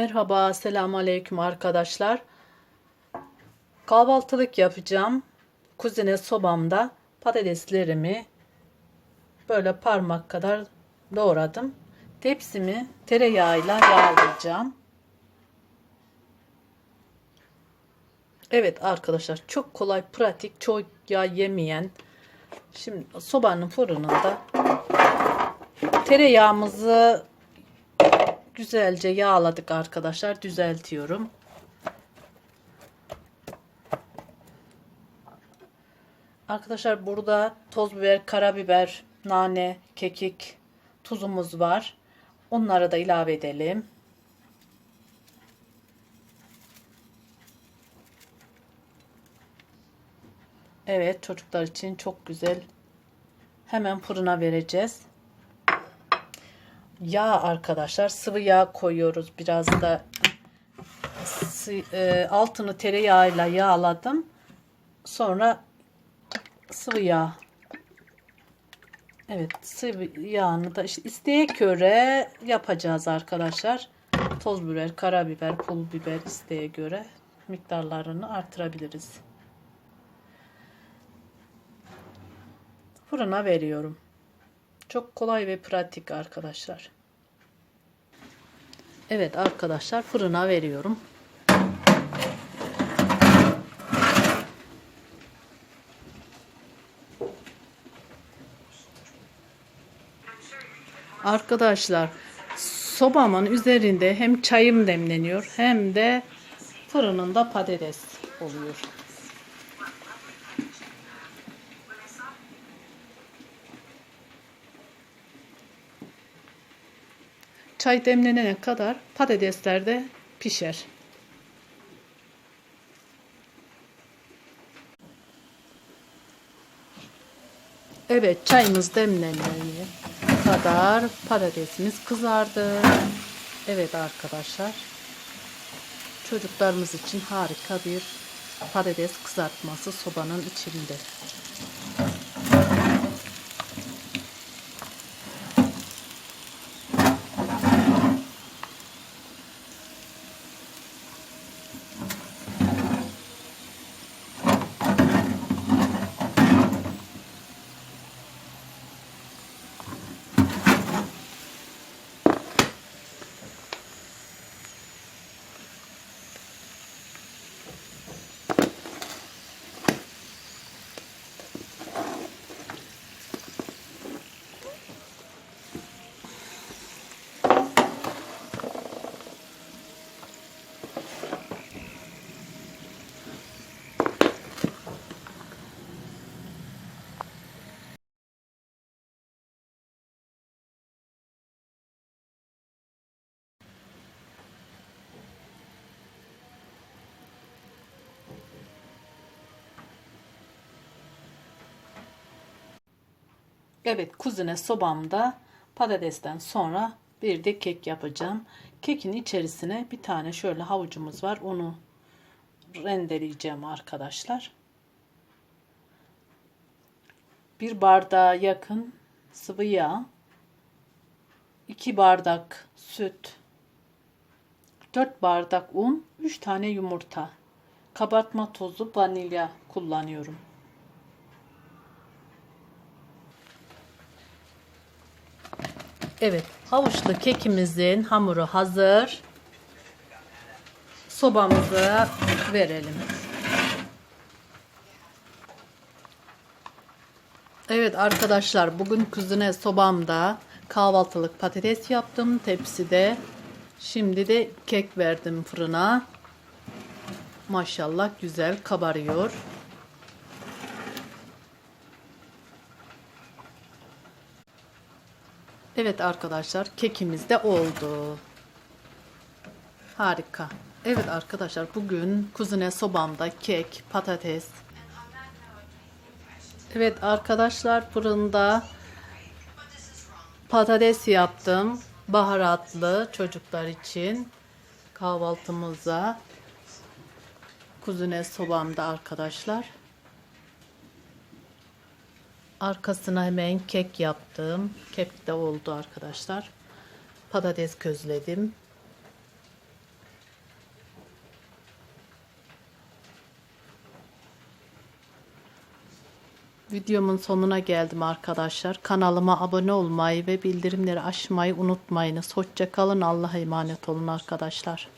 Merhaba, selamun aleyküm arkadaşlar. Kahvaltılık yapacağım. Kuzine sobamda patateslerimi böyle parmak kadar doğradım. Tepsimi tereyağıyla yağlayacağım. Evet arkadaşlar çok kolay, pratik, çok yağ yemeyen. Şimdi sobanın fırınında tereyağımızı güzelce yağladık arkadaşlar. Düzeltiyorum. Arkadaşlar burada toz biber, karabiber, nane, kekik, tuzumuz var. Onları da ilave edelim. Evet çocuklar için çok güzel. Hemen fırına vereceğiz. Yağ arkadaşlar sıvı yağ koyuyoruz. Biraz da e, altını tereyağıyla yağladım. Sonra sıvı yağ. Evet sıvı yağını da işte isteğe göre yapacağız arkadaşlar. Toz biber, karabiber, pul biber isteğe göre miktarlarını artırabiliriz. Fırına veriyorum. Çok kolay ve pratik arkadaşlar. Evet arkadaşlar fırına veriyorum. Arkadaşlar sobamın üzerinde hem çayım demleniyor hem de fırınında patates oluyor. Çay demlenene kadar patatesler de pişer. Evet çayımız demlenene kadar patatesimiz kızardı. Evet arkadaşlar. Çocuklarımız için harika bir patates kızartması sobanın içinde. Evet kuzine sobamda patatesten sonra bir de kek yapacağım. Kekin içerisine bir tane şöyle havucumuz var. Onu rendeleyeceğim arkadaşlar. Bir bardağa yakın sıvı yağ. 2 bardak süt. 4 bardak un. 3 tane yumurta. Kabartma tozu vanilya kullanıyorum. Evet, havuçlu kekimizin hamuru hazır. Sobamıza verelim. Evet arkadaşlar, bugün kuzine sobamda kahvaltılık patates yaptım tepside. Şimdi de kek verdim fırına. Maşallah güzel kabarıyor. Evet arkadaşlar kekimiz de oldu. Harika. Evet arkadaşlar bugün kuzine sobamda kek, patates. Evet arkadaşlar fırında patates yaptım. Baharatlı çocuklar için kahvaltımıza. Kuzine sobamda arkadaşlar. Arkasına hemen kek yaptım. Kek de oldu arkadaşlar. Patates közledim. Videomun sonuna geldim arkadaşlar. Kanalıma abone olmayı ve bildirimleri açmayı unutmayınız. Hoşçakalın. Allah'a emanet olun arkadaşlar.